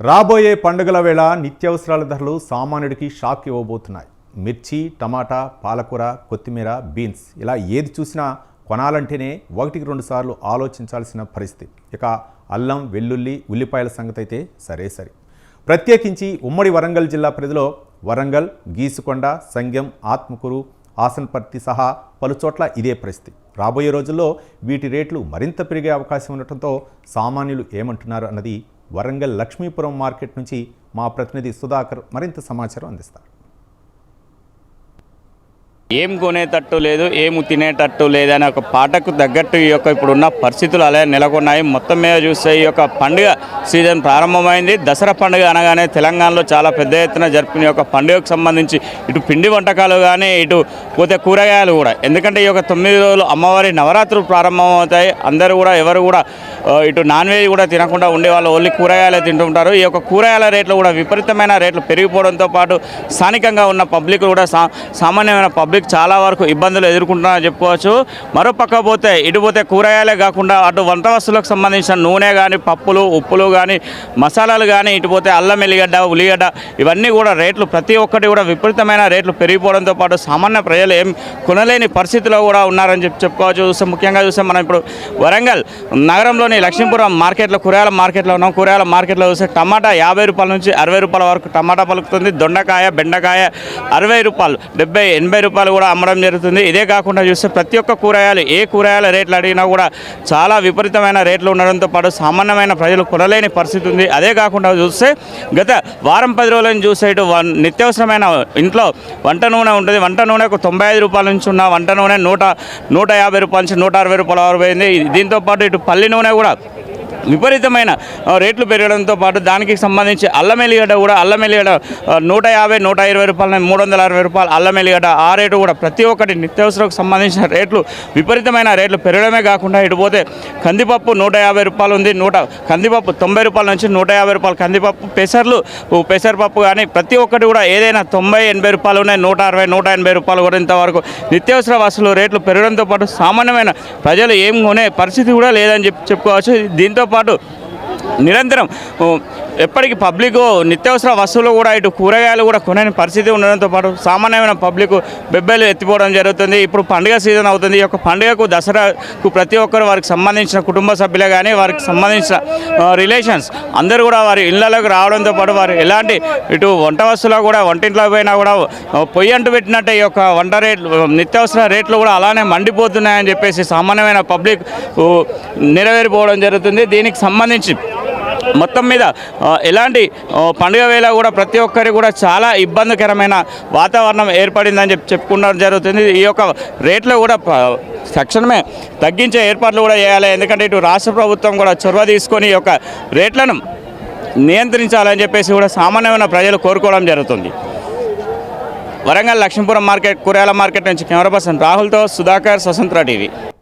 రాబోయే పండుగల వేళ నిత్యావసరాల ధరలు సామాన్యుడికి షాక్ ఇవ్వబోతున్నాయి. మిర్చి టమాటా పాలకూర కొత్తిమీర బీన్స్ ఇలా ఏది చూసినా కొనాలంటేనే ఒకటికి రెండు సార్లు ఆలోచించాల్సిన పరిస్థితి. ఇక అల్లం వెల్లుల్లి ఉల్లిపాయల సంగతి అయితే సరే సరే. ప్రత్యేకించి ఉమ్మడి వరంగల్ జిల్లా పరిధిలో వరంగల్ గీసుకొండ సంగెం ఆత్మకూరు ఆసన్పర్తి సహా పలుచోట్ల ఇదే పరిస్థితి. రాబోయే రోజుల్లో వీటి రేట్లు మరింత పెరిగే అవకాశం ఉండటంతో సామాన్యులు ఏమంటున్నారు అన్నది వరంగల్ లక్ష్మీపురం మార్కెట్ నుంచి మా ప్రతినిధి సుధాకర్ మరింత సమాచారం అందిస్తారు. ఏం కొనేటట్టు లేదు ఏం తినేటట్టు లేదని ఒక పాటకు తగ్గట్టు ఈ యొక్క ఇప్పుడున్న పరిస్థితులు అలా నెలకొన్నాయి. మొత్తం మీద చూస్తే ఈ యొక్క పండుగ సీజన్ ప్రారంభమైంది. దసరా పండుగ అనగానే తెలంగాణలో చాలా పెద్ద ఎత్తున జరుపుకునే ఒక పండుగకు సంబంధించి ఇటు పిండి వంటకాలు కానీ ఇటు పోతే కూరగాయలు కూడా. ఎందుకంటే ఈ యొక్క తొమ్మిది రోజులు అమ్మవారి నవరాత్రులు ప్రారంభమవుతాయి. అందరూ కూడా ఎవరు కూడా ఇటు నాన్ వెజ్ కూడా తినకుండా ఉండే వాళ్ళు ఓన్లీ కూరగాయలే తింటుంటారు. ఈ యొక్క కూరగాయల రేట్లు కూడా విపరీతమైన రేట్లు పెరిగిపోవడంతో పాటు స్థానికంగా ఉన్న పబ్లిక్ కూడా సామాన్యమైన పబ్లిక్ చాలా వరకు ఇబ్బందులు ఎదుర్కొంటున్నారని చెప్పుకోవచ్చు. మరోపక్క పోతే ఇటు పోతే కూరగాయలే కాకుండా అటు వంట వస్తువులకు సంబంధించిన నూనె కానీ పప్పులు ఉప్పులు కానీ మసాలాలు కానీ ఇటు పోతే అల్లం ఎల్లిగడ్డ ఉల్లిగడ్డ ఇవన్నీ కూడా రేట్లు ప్రతి ఒక్కటి కూడా విపరీతమైన రేట్లు పెరిగిపోవడంతో పాటు సామాన్య ప్రజలు ఏం కొనలేని పరిస్థితిలో కూడా ఉన్నారని చెప్పి చెప్పుకోవచ్చు. చూస్తే ముఖ్యంగా చూస్తే మనం ఇప్పుడు వరంగల్ నగరంలోని లక్ష్మీపురం మార్కెట్లో కూరగాయల మార్కెట్లో ఉన్నాం. కూరగాయల మార్కెట్లో చూస్తే టమాటా యాభై రూపాయల నుంచి అరవై రూపాయల వరకు టమాటా పలుకుతుంది. దొండకాయ బెండకాయ అరవై రూపాయలు డెబ్బై ఎనభై రూపాయలు కూడా అమ్మడం జరుగుతుంది. ఇదే కాకుండా చూస్తే ప్రతి ఒక్క కూరగాయలు ఏ కూరగాయల రేట్లు అడిగినా కూడా చాలా విపరీతమైన రేట్లు ఉండడంతో పాటు సామాన్యమైన ప్రజలు కొనలేని పరిస్థితి ఉంది. అదే కాకుండా చూస్తే గత వారం పది రోజులను చూసే చూస్తే ఇటు వన్- ఇంట్లో వంట నూనె ఉంటుంది. వంట నూనెకు తొంభై ఐదు రూపాయల నుంచి ఉన్న వంట నూనె నూట నూట యాభై రూపాయల నుంచి నూట అరవై రూపాయల వరకు పోయింది. దీంతో పాటు ఇటు పల్లి నూనె కూడా విపరీతమైన రేట్లు పెరగడంతో పాటు దానికి సంబంధించి అల్లం ఎల్లిగడ్డ కూడా అల్లం ఎల్లిగడ్డ నూట యాభై నూట ఇరవై రూపాయల మూడు వందల అరవై రూపాయలు అల్లం ఎల్లిగడ్డ ఆ రేటు కూడా ప్రతి ఒక్కటి నిత్యావసరకు సంబంధించిన రేట్లు విపరీతమైన రేట్లు పెరగడమే కాకుండా ఇటు పోతే కందిపప్పు నూట యాభై రూపాయలు ఉంది నూట కందిపప్పు తొంభై రూపాయల నుంచి నూట యాభై రూపాయలు కందిపప్పు పెసర్లు పెసరపప్పు కానీ ప్రతి ఒక్కటి కూడా ఏదైనా తొంభై ఎనభై రూపాయలు ఉన్నాయి నూట అరవై నూట ఎనభై రూపాయలు కూడా ఇంతవరకు నిత్యావసర వసూలు రేట్లు పెరగడంతో పాటు సామాన్యమైన ప్రజలు ఏం కొనే పరిస్థితి కూడా లేదని చెప్పి చెప్పుకోవచ్చు. దీంతో పాటు నిరంతరం ఎప్పటికీ పబ్లిక్ నిత్యావసర వస్తువులు కూడా ఇటు కూరగాయలు కూడా కొనని పరిస్థితి ఉండడంతో పాటు సామాన్యమైన పబ్లిక్ బెబ్బేలు ఎత్తిపోవడం జరుగుతుంది. ఇప్పుడు పండుగ సీజన్ అవుతుంది. ఈ యొక్క పండుగకు దసరాకు ప్రతి ఒక్కరు వారికి సంబంధించిన కుటుంబ సభ్యులే కానీ వారికి సంబంధించిన రిలేషన్స్ అందరూ కూడా వారి ఇళ్ళలోకి రావడంతో పాటు వారు ఎలాంటి ఇటు వంట వస్తువులు కూడా వంటింట్లో పోయినా కూడా పొయ్యి అంటు పెట్టినట్టే ఈ యొక్క వంట రేట్లు నిత్యావసర రేట్లు కూడా అలానే మండిపోతున్నాయని చెప్పేసి సామాన్యమైన పబ్లిక్ నెరవేరిపోవడం జరుగుతుంది. దీనికి సంబంధించి మొత్తం మీద ఎలాంటి పండుగ వేళ కూడా ప్రతి ఒక్కరికి కూడా చాలా ఇబ్బందికరమైన వాతావరణం ఏర్పడిందని చెప్పి చెప్పుకోవడం జరుగుతుంది. ఈ యొక్క రేట్లు కూడా తక్షణమే తగ్గించే ఏర్పాట్లు కూడా చేయాలి. ఎందుకంటే ఇటు రాష్ట్ర ప్రభుత్వం కూడా చొరవ తీసుకొని ఈ యొక్క రేట్లను నియంత్రించాలని చెప్పేసి కూడా సామాన్యమైన ప్రజలు కోరుకోవడం జరుగుతుంది. వరంగల్ లక్ష్మీపురం మార్కెట్ కూరగాయల మార్కెట్ నుంచి కెమెరా పర్సన్ రాహుల్తో సుధాకర్ స్వతంత్ర టీవీ.